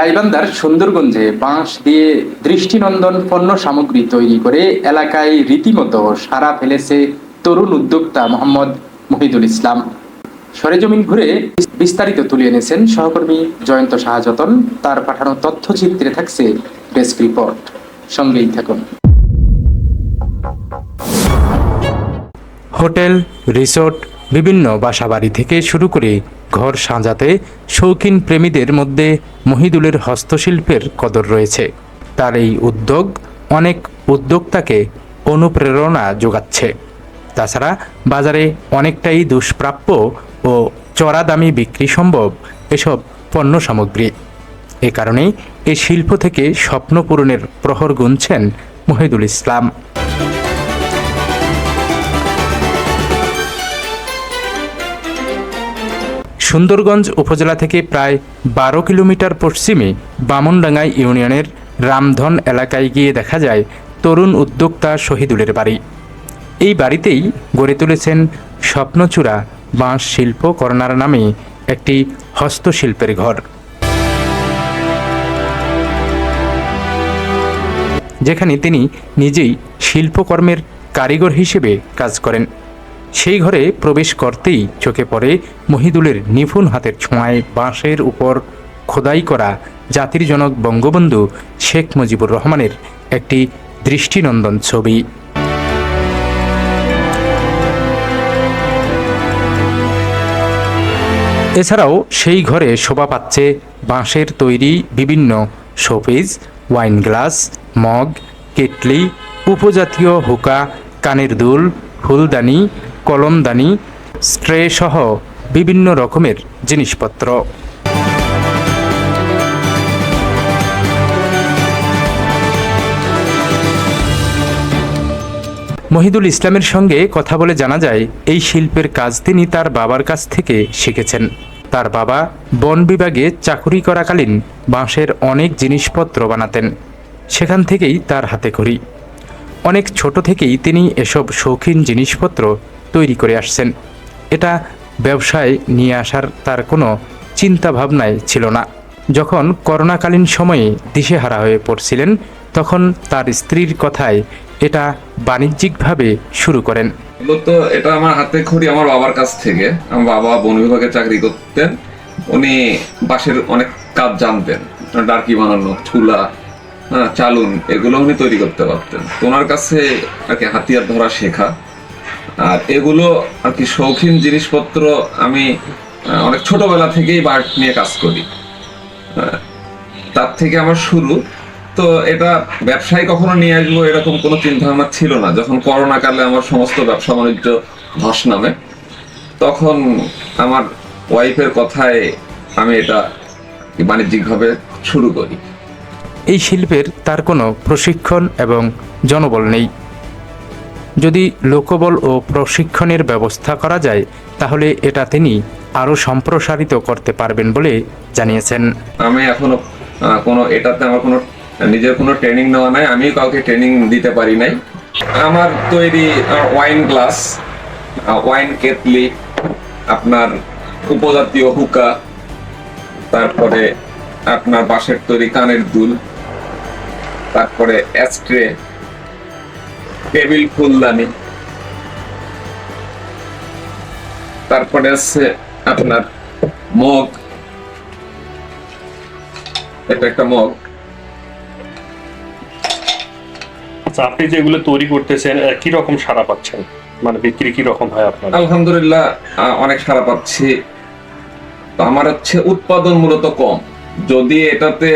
গাইবান্ধার সুন্দরগঞ্জে বাঁশ দিয়ে দৃষ্টিনন্দন পণ্য সামগ্রী তৈরি করে এলাকায় রীতিমতো সারা ফেলেছে তরুণ উদ্যোক্তা মোহাম্মদ মহিদুল ইসলাম। সরেজমিন ঘুরে বিস্তারিত তুলে এনেছেন সহকর্মী জয়ন্ত শাহযতন তার পাঠানো তথ্যচিত্রে থাকছে ডেস্ক রিপোর্ট। সঙ্গেই থাকুন। হোটেল, রিসোর্ট বিভিন্ন বাসাবাড়ি থেকে শুরু করে ঘর সাজাতে শৌখিন প্রেমীদের মধ্যে মহিদুলের হস্তশিল্পের কদর রয়েছে। তার এই উদ্যোগ অনেক উদ্যোক্তাকে অনুপ্রেরণা যোগাচ্ছে। তাছাড়া বাজারে অনেকটাই দুষ্প্রাপ্য ও চড়া দামি বিক্রি সম্ভব এসব পণ্য সামগ্রী। এ কারণেই এই শিল্প থেকে স্বপ্ন পূরণের প্রহর গুনছেন মহিদুল ইসলাম। সুন্দরগঞ্জ উপজেলা থেকে প্রায় বারো কিলোমিটার পশ্চিমে বামনডাঙ্গা ইউনিয়নের রামধন এলাকায় গিয়ে দেখা যায় তরুণ উদ্যোক্তা শহীদুলের বাড়ি। এই বাড়িতেই গড়ে তুলেছেন স্বপ্নচূড়া বাঁশ শিল্প কর্নার নামে একটি হস্তশিল্পের ঘর। যেখানে তিনি নিজেই শিল্পকর্মের কারিগর হিসেবে কাজ করেন। সেই ঘরে প্রবেশ করতেই চোখে পড়ে মহিদুলের নিপুণ হাতের ছোঁয়ায় বাঁশের উপর খোদাই করা জাতির জনক বঙ্গবন্ধু শেখ মুজিবুর রহমানের একটি দৃষ্টিনন্দন ছবি। এছাড়াও সেই ঘরে শোভা পাচ্ছে বাঁশের তৈরি বিভিন্ন showpiece, wine glass, mug, kettle, উপজাতীয় হুকা, কানের দুল, ফুলদানি কলমদানি স্ট্রে সহ বিভিন্ন রকমের জিনিসপত্র। মহিদুল ইসলামের সঙ্গে কথা বলে জানা যায়, এই শিল্পের কাজ তিনি তার বাবার কাছ থেকে শিখেছেন। তার বাবা বন বিভাগে চাকুরি করাকালীন বাঁশের অনেক জিনিসপত্র বানাতেন। সেখান থেকেই তার হাতে করি অনেক ছোট থেকেই তিনি এসব শৌখিন জিনিসপত্র তৈরি করে আসছেন। এটা ব্যবসায় নিয়ে আসার তার কোনো চিন্তা ভাবনায় ছিল না। যখন করোনাকালীন সময়ে দিশেহারা হয়ে পড়ছিলেন, তখন তার স্ত্রীর কথায় এটা বাণিজ্যিকভাবে শুরু করেন। মূলত এটা আমার হাতে খড়ি আমার বাবার কাছ থেকে। আমার বাবা বন বিভাগে চাকরি করতেন। উনি বাঁশের অনেক কাজ জানতেন। ডার্কি বানানো, চুলা চালুন, এগুলো উনি তৈরি করতে পারতেন। ওনার কাছে আর কি হাতিয়ার ধরা শেখা। আর এগুলো আর কি শৌখিন জিনিসপত্র আমি অনেক ছোটবেলা থেকেই বার্ট নিয়ে কাজ করি। তার থেকে আমার শুরু। তো এটা ব্যবসায় কখনো নিয়ে আসব এরকম কোনো চিন্তা ভাবনা ছিল না। যখন করোনা কালে আমার সমস্ত ব্যবসা বাণিজ্য ধস নামে, তখন আমার ওয়াইফের কথায় আমি এটা বাণিজ্যিকভাবে শুরু করি। এই শিল্পের তার কোনো প্রশিক্ষণ এবং জনবল নেই। যদি লোকবল ও প্রশিক্ষণের ব্যবস্থা করা যায়, তাহলে এটা তিনি আরও সম্প্রসারিত করতে পারবেন বলে জানিয়েছেন। আমি এখনও কোনো, এটাতে আমার কোনো, নিজের কোনো ট্রেনিং নেওয়া নাই আমি কাউকে ট্রেনিং দিতে পারি নাই। আমার তৈরি ওয়াইন গ্লাস ওয়াইন কেটলি, আপনার উপজাতীয় হুকা, তারপরে আপনার বাঁশের তৈরি কানের দুল, তারপরে অ্যাস্ট্রে টেবিল ফুলদানি। তারপরে আছে আপনার মগ। এটা একটা মগ। আচ্ছা আপনি যে এগুলো তৈরি করতেছেন কি রকম সাড়া পাচ্ছেন? মানে বিক্রি কি রকম হয় আপনার? আলহামদুলিল্লাহ অনেক সারা পাচ্ছি। তো আমার হচ্ছে উৎপাদন মূলত কম। যদি এটাতে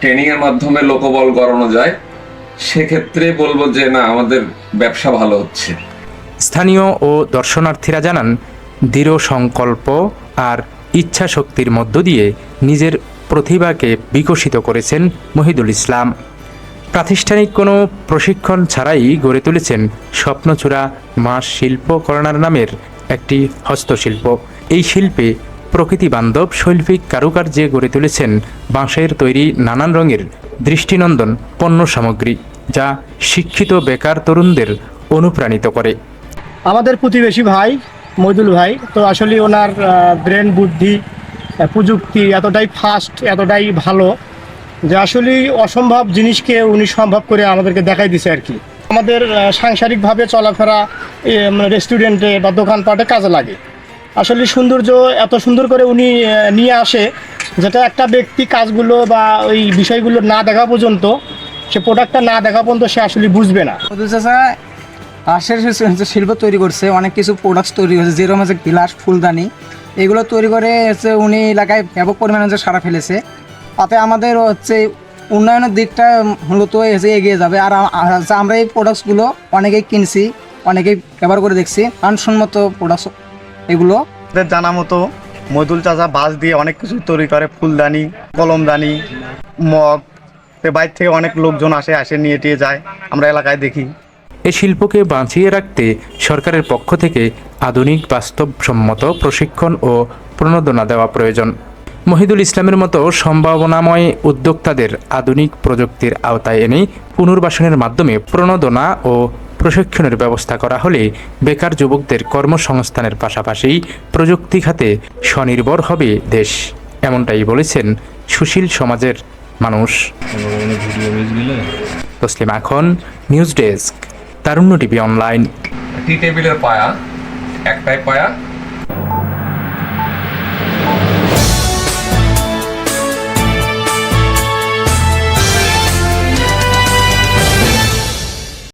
ট্রেনিং এর মাধ্যমে লোকবল গড়ানো যায় সেক্ষেত্রে বলব যে না, আমাদের ব্যবসা ভালো হচ্ছে। স্থানীয় ও দর্শনার্থীরা জানান, দৃঢ় সংকল্প আর ইচ্ছা শক্তির মধ্য দিয়ে নিজের প্রতিভাকে বিকশিত করেছেন মহিদুল ইসলাম। প্রাতিষ্ঠানিক কোনো প্রশিক্ষণ ছাড়াই গড়ে তুলেছেন স্বপ্নচূড়া মা শিল্প কর্নার নামের একটি হস্তশিল্প। এই শিল্পে প্রকৃতি বান্ধব, শৈল্পিক কারুকার্যে গড়ে তুলেছেন বাঁশের তৈরি নানান রঙের দৃষ্টিনন্দন পণ্য সামগ্রী, যা শিক্ষিত বেকার তরুণদের অনুপ্রাণিত করে। আমাদের প্রতিবেশী ভাই, মইদুল ভাই, তো আসলে ওনার ব্রেন বুদ্ধি প্রযুক্তি এতটাই ফাস্ট এতটাই ভালো, যে আসলে অসম্ভব জিনিসকে উনি সম্ভব করে আমাদেরকে দেখাই দিছে আর কি। আমাদের সাংসারিকভাবে চলাফেরা রেস্টুরেন্টে বা দোকানপাটে কাজে লাগে। আসলে সৌন্দর্য এত সুন্দর করে উনি নিয়ে আসে যেটা একটা ব্যক্তি কাজগুলো বা ওই বিষয়গুলো না দেখা পর্যন্ত, সে প্রোডাক্টটা না দেখা পর্যন্ত সে আসলে বুঝবে না। হচ্ছে শিল্প তৈরি করছে, অনেক কিছু প্রোডাক্টস তৈরি হয়েছে যেরকম হচ্ছে গ্লাস ফুলদানি, এগুলো তৈরি করে হচ্ছে উনি এলাকায় ব্যাপক পরিমাণে হচ্ছে সারা ফেলেছে। তাতে আমাদের হচ্ছে উন্নয়নের দিকটা মূলত হচ্ছে এগিয়ে যাবে, আর আমরা এই প্রোডাক্টসগুলো অনেকেই কিনছি, অনেকেই ব্যবহার করে দেখছি, মানসম্মত প্রোডাক্টস এগুলো? জানা মতো মধুল চাচা বাঁশ দিয়ে অনেক কিছু তৈরি করে ফুলদানি কলমদানি মগ। বাইর থেকে অনেক লোকজন আসে আসে নিয়ে টিয়ে যায়। আমরা এলাকায় দেখি। এ শিল্পকে বাঁচিয়ে রাখতে সরকারের পক্ষ থেকে আধুনিক বাস্তবসম্মত প্রশিক্ষণ ও প্রণোদনা দেওয়া প্রয়োজন। মহিদুল ইসলামের মতো সম্ভাবনাময় উদ্যোক্তাদের আধুনিক প্রযুক্তির আওতায় এনে পুনর্বাসনের মাধ্যমে প্রণোদনা ও প্রশিক্ষণের ব্যবস্থা করা হলে বেকার যুবকদের কর্মসংস্থানের পাশাপাশি প্রযুক্তি খাতে স্বনির্ভর হবে দেশ। এমনটাই বলেছেন সুশীল সমাজের মানুষ। তসলিম এখন news desk, Tarunya TV online. টি টেবিলের পায়া, একটাই পায়া